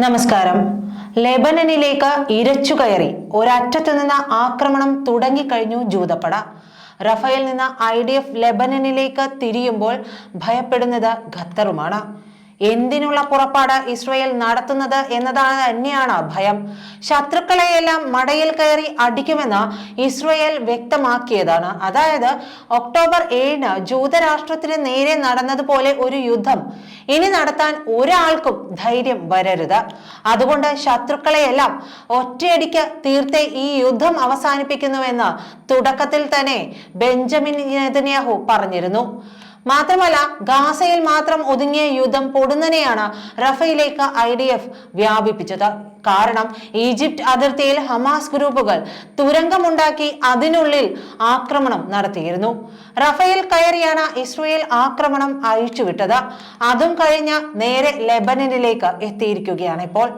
നമസ്കാരം. ലെബനനിലേക്ക് ഇരച്ചു കയറി ഒരറ്റത്തു നിന്ന് ആക്രമണം തുടങ്ങിക്കഴിഞ്ഞു ജൂതപ്പട. റഫേൽ നിന്ന് ഐ ഡി എഫ് ലെബനനിലേക്ക് തിരിയുമ്പോൾ ഭയപ്പെടുന്നത് ഖത്തറുമാണ്. എന്തിനുള്ള പുറപ്പാട് ഇസ്രയേൽ നടത്തുന്നത് എന്നതാണ് തന്നെയാണ് ഭയം. ശത്രുക്കളെയെല്ലാം മടയിൽ കയറി അടിക്കുമെന്ന് ഇസ്രയേൽ വ്യക്തമാക്കിയതാണ്. അതായത് ഒക്ടോബർ ഏഴിന് ജൂതരാഷ്ട്രത്തിന് നേരെ നടന്നതുപോലെ ഒരു യുദ്ധം ഇനി നടത്താൻ ഒരാൾക്കും ധൈര്യം വരരുത്. അതുകൊണ്ട് ശത്രുക്കളെയെല്ലാം ഒറ്റയടിക്ക് തീർത്തെ ഈ യുദ്ധം അവസാനിപ്പിക്കുന്നുവെന്ന് തുടക്കത്തിൽ തന്നെ ബെഞ്ചമിൻ നെതന്യാഹു പറഞ്ഞിരുന്നു. മാത്രമല്ല ഗാസയിൽ മാത്രം ഒതുങ്ങിയ യുദ്ധം പൊടുന്നനെയാണ് റഫയിലേക്ക് ഐ ഡി എഫ് വ്യാപിപ്പിച്ചത്. കാരണം ഈജിപ്ത് അതിർത്തിയിൽ ഹമാസ് ഗ്രൂപ്പുകൾ തുരങ്കമുണ്ടാക്കി അതിനുള്ളിൽ ആക്രമണം നടത്തിയിരുന്നു. റഫേൽ കയറിയാണ് ഇസ്രയേൽ ആക്രമണം അഴിച്ചുവിട്ടത്. അതും കഴിഞ്ഞ നേരെ ലെബനനിലേക്ക് എത്തിയിരിക്കുകയാണ് ഇപ്പോൾ.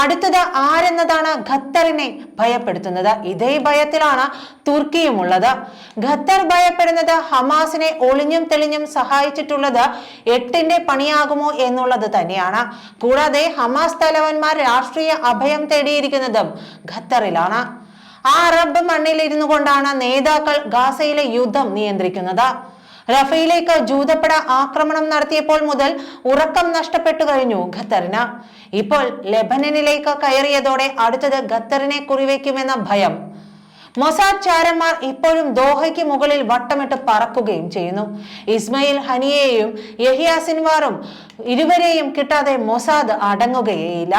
അടുത്തത് ആരെന്നതാണ് ഖത്തറിനെ ഭയപ്പെടുത്തുന്നത്? ഇതേ ഭയത്തിലാണ് തുർക്കിയും ഉള്ളത് ഖത്തർ ഭയപ്പെടുന്നത് ഹമാസിനെ ഒളിഞ്ഞും തെളിഞ്ഞും സഹായിച്ചിട്ടുള്ളത് എട്ടിന്റെ പണിയാകുമോ എന്നുള്ളത് തന്നെയാണ്. കൂടാതെ ഹമാസ് തലവന്മാർ രാഷ്ട്രീയ അഭയം തേടിയിരിക്കുന്നതും ഖത്തറിലാണ്. ആ അറബ് മണ്ണിൽ ഇരുന്നു കൊണ്ടാണ് നേതാക്കൾ ഗാസയിലെ യുദ്ധം നിയന്ത്രിക്കുന്നത്. റഫയിലേക്ക് ജൂതപ്പട ആക്രമണം നടത്തിയപ്പോൾ മുതൽ ഉറക്കം നഷ്ടപ്പെട്ടു കഴിഞ്ഞു ഖത്തറിന്. ഇപ്പോൾ ലെബനനിലേക്ക് കയറിയതോടെ അടുത്തത് ഖത്തറിനെ കുറിവെക്കുമെന്ന ഭയം. മൊസാദ് ചാരന്മാർ ഇപ്പോഴും ദോഹയ്ക്ക് മുകളിൽ വട്ടമിട്ട് പറക്കുകയും ചെയ്യുന്നു. ഇസ്മയിൽ ഹനിയെയും യഹിയ സിൻവാറും ഇരുവരെയും കിട്ടാതെ മൊസാദ് അടങ്ങുകയേയില്ല.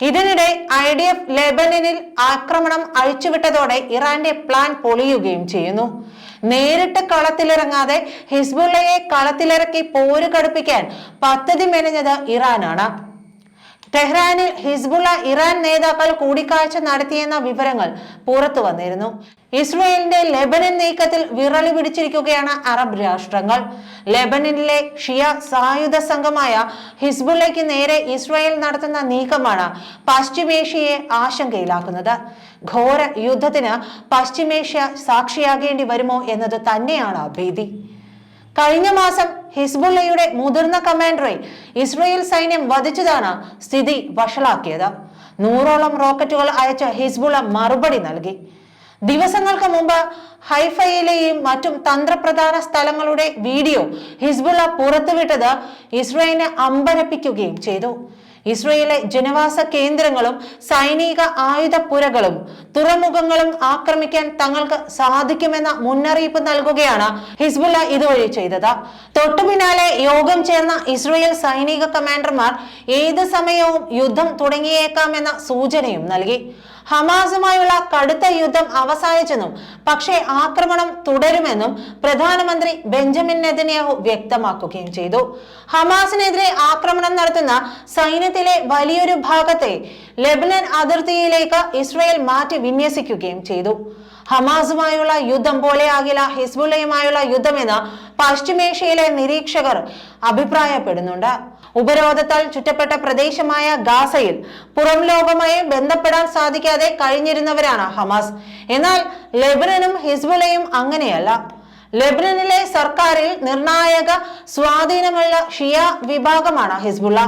ഇതിനിടെ ഐ ഡി എഫ് ലെബനനിൽ ആക്രമണം അഴിച്ചുവിട്ടതോടെ ഇറാന്റെ പ്ലാൻ പൊളിയുകയും ചെയ്യുന്നു. നേരിട്ട് കളത്തിലിറങ്ങാതെ ഹിസ്ബുള്ളയെ കളത്തിലിറക്കി പോര് കടുപ്പിക്കാൻ പദ്ധതി മെനഞ്ഞത് ഇറാനാണ്. ടെഹ്റാനിൽ ഹിസ്ബുള്ള ഇറാൻ നേതാക്കൾ കൂടിക്കാഴ്ച നടത്തിയെന്ന വിവരങ്ങൾ പുറത്തു വന്നിരുന്നു. ഇസ്രയേലിന്റെ ലെബനൻ നീക്കത്തിൽ വിറളി പിടിച്ചിരിക്കുകയാണ് അറബ് രാഷ്ട്രങ്ങൾ. ലെബനനിലെ ഷിയ സായുധ സംഘമായ ഹിസ്ബുള്ളയ്ക്ക് നേരെ ഇസ്രയേൽ നടത്തുന്ന നീക്കമാണ് പശ്ചിമേഷ്യയെ ആശങ്കയിലാക്കുന്നത്. ഘോര യുദ്ധത്തിന് പശ്ചിമേഷ്യ സാക്ഷിയാകേണ്ടി വരുമോ എന്നത് തന്നെയാണ് ഭീതി. കഴിഞ്ഞ മാസം ഹിസ്ബുല്ലയുടെ മുതിർന്ന കമാൻഡറെ ഇസ്രയേൽ സൈന്യം വധിച്ചതാണ് സ്ഥിതി വഷളാക്കിയത്. നൂറോളം റോക്കറ്റുകൾ അയച്ച ഹിസ്ബുള്ള മറുപടി നൽകി. ദിവസങ്ങൾക്ക് മുമ്പ് ഹൈഫയിലെയും മറ്റും തന്ത്രപ്രധാന സ്ഥലങ്ങളുടെ വീഡിയോ ഹിസ്ബുള്ള പുറത്തുവിട്ടത് ഇസ്രയേലിനെ അമ്പരപ്പിക്കുകയും ചെയ്തു. ഇസ്രയേലിലെ ജനവാസ കേന്ദ്രങ്ങളും സൈനിക ആയുധപ്പുരകളും തുറമുഖങ്ങളും ആക്രമിക്കാൻ തങ്ങൾക്ക് സാധിക്കുമെന്ന മുന്നറിയിപ്പ് നൽകുകയാണ് ഹിസ്ബുല്ല ഇതുവഴി ചെയ്തത്. തൊട്ടു യോഗം ചേർന്ന ഇസ്രയേൽ സൈനിക കമാൻഡർമാർ ഏത് സമയവും യുദ്ധം തുടങ്ങിയേക്കാമെന്ന സൂചനയും നൽകി. ഹമാസുമായുള്ള കടുത്ത യുദ്ധം അവസാനിച്ചെന്നും പക്ഷേ ആക്രമണം തുടരുമെന്നും പ്രധാനമന്ത്രി ബെഞ്ചമിൻ നെതന്യാഹു വ്യക്തമാക്കുകയും ചെയ്തു. ഹമാസിനെതിരെ ആക്രമണം നടത്തുന്ന സൈന്യത്തിലെ വലിയൊരു ഭാഗത്തെ ലെബനൻ അതിർത്തിയിലേക്ക് ഇസ്രയേൽ മാറ്റി വിന്യസിക്കുകയും ചെയ്തു. ഹമാസുമായുള്ള യുദ്ധം പോലെയാകില്ല ഹിസ്ബുള്ളയുമായുള്ള യുദ്ധമെന്ന് പശ്ചിമേഷ്യയിലെ നിരീക്ഷകർ അഭിപ്രായപ്പെടുന്നുണ്ട്. ഉപരോധത്താൽ ചുറ്റപ്പെട്ട പ്രദേശമായ ഗാസയിൽ പുറം ലോകമായി ബന്ധപ്പെടാൻ സാധിക്കാതെ കഴിഞ്ഞിരുന്നവരാണ് ഹമാസ്. എന്നാൽ ലെബനനും ഹിസ്ബുള്ളയും അങ്ങനെയല്ല. ലെബനനിലെ സർക്കാരിൽ നിർണായക സ്വാധീനമുള്ള ഷിയ വിഭാഗമാണ് ഹിസ്ബുള്ള.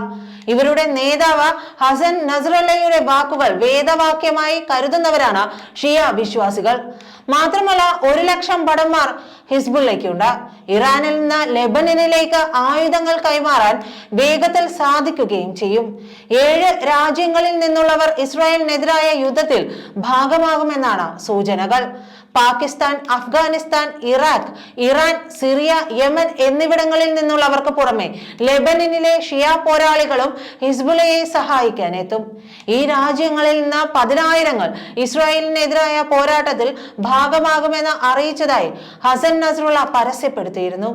ഇവരുടെ നേതാവ് ഹസൻ നസറല്ലയുടെ വാക്കുകൾ വേദവാക്യമായി കരുതുന്നവരാണ് ഷിയ വിശ്വാസികൾ. മാത്രമല്ല ഒരു ലക്ഷം ഭടന്മാർ ഹിസ്ബുള്ളയ്ക്കുണ്ട്. ഇറാനിൽ നിന്ന് ലെബനനിലേക്ക് ആയുധങ്ങൾ കൈമാറാൻ വേഗത്തിൽ സാധിക്കുകയും ചെയ്യും. ഏഴ് രാജ്യങ്ങളിൽ നിന്നുള്ളവർ ഇസ്രായേലിനെതിരായ യുദ്ധത്തിൽ ഭാഗമാകുമെന്നാണ് സൂചനകൾ. Pakistan Afghanistan Iraq Iran Syria Yemen എന്നിവിടങ്ങളിൽ നിന്നുള്ളവർക്ക് പുറമെ ലെബനനിലെ ഷിയ പോരാളികളും ഹിസ്ബുലയെ സഹായിക്കാൻ എത്തും. ഈ രാജ്യങ്ങളിൽ നിന്ന് പതിനായിരങ്ങൾ ഇസ്രായേലിനെതിരായ പോരാട്ടത്തിൽ ഭാഗമാകുമെന്ന് അറിയിച്ചതായി ഹസൻ നസ്രുള്ള പരസ്യപ്പെടുത്തിയിരുന്നു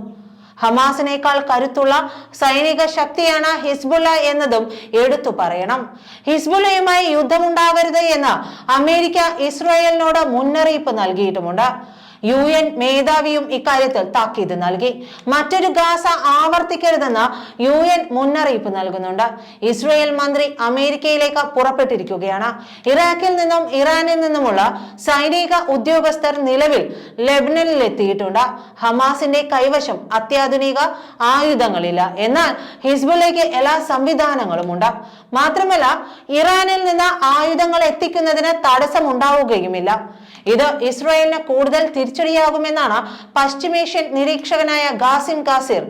ഹമാസിനേക്കാൾ കരുത്തുള്ള സൈനിക ശക്തിയാണ് ഹിസ്ബുള്ള എന്നതും എടുത്തു പറയണം. ഹിസ്ബുള്ളയുമായി യുദ്ധമുണ്ടാകരുത് എന്ന് അമേരിക്ക ഇസ്രായേലിനോട് മുന്നറിയിപ്പ് നൽകിയിട്ടുമുണ്ട്. യു എൻ മേധാവിയും ഇക്കാര്യത്തിൽ താക്കീത് നൽകി. മറ്റൊരു ഗാസ ആവർത്തിക്കരുതെന്ന് യു എൻ മുന്നറിയിപ്പ് നൽകുന്നുണ്ട്. ഇസ്രയേൽ മന്ത്രി അമേരിക്കയിലേക്ക് പുറപ്പെട്ടിരിക്കുകയാണ്. ഇറാഖിൽ നിന്നും ഇറാനിൽ നിന്നുമുള്ള സൈനിക ഉദ്യോഗസ്ഥർ നിലവിൽ ലെബനനിൽ എത്തിയിട്ടുണ്ട് ഹമാസിന്റെ കൈവശം അത്യാധുനിക ആയുധങ്ങളില്ല. എന്നാൽ ഹിസ്ബുലേക്ക് എല്ലാ സംവിധാനങ്ങളും ഉണ്ട് മാത്രമല്ല ഇറാനിൽ നിന്ന് ആയുധങ്ങൾ എത്തിക്കുന്നതിന് തടസ്സമുണ്ടാവുകയുമില്ല. ഇത് ഇസ്രായേലിന് കൂടുതൽ തിരിച്ചടിയാകുമെന്നാണ് പശ്ചിമേഷ്യൻ നിരീക്ഷകനായ ഗാസിം കാസിർ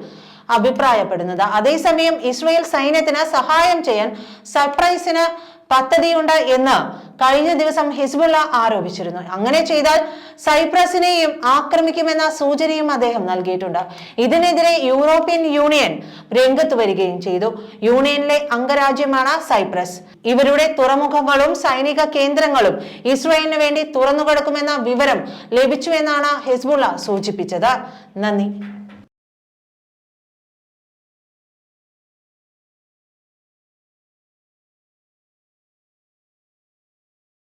അഭിപ്രായപ്പെടുന്നത്. അതേസമയം ഇസ്രായേൽ സൈന്യത്തിന് സഹായം ചെയ്യാൻ സർപ്രൈസിന് പദ്ധതിയുണ്ട് എന്ന് കഴിഞ്ഞ ദിവസം ഹിസ്ബുള്ള ആരോപിച്ചിരുന്നു. അങ്ങനെ ചെയ്താൽ സൈപ്രസിനെയും ആക്രമിക്കുമെന്ന സൂചനയും അദ്ദേഹം നൽകിയിട്ടുണ്ട്. ഇതിനെതിരെ യൂറോപ്യൻ യൂണിയൻ രംഗത്ത് വരികയും ചെയ്തു. യൂണിയനിലെ അംഗരാജ്യമാണ് സൈപ്രസ്. ഇവരുടെ തുറമുഖങ്ങളും സൈനിക കേന്ദ്രങ്ങളും ഇസ്രായേലിന് വേണ്ടി തുറന്നുകൊടുക്കുമെന്ന വിവരം ലഭിച്ചു എന്നാണ് ഹിസ്ബുള്ള സൂചിപ്പിച്ചത്. നന്ദി.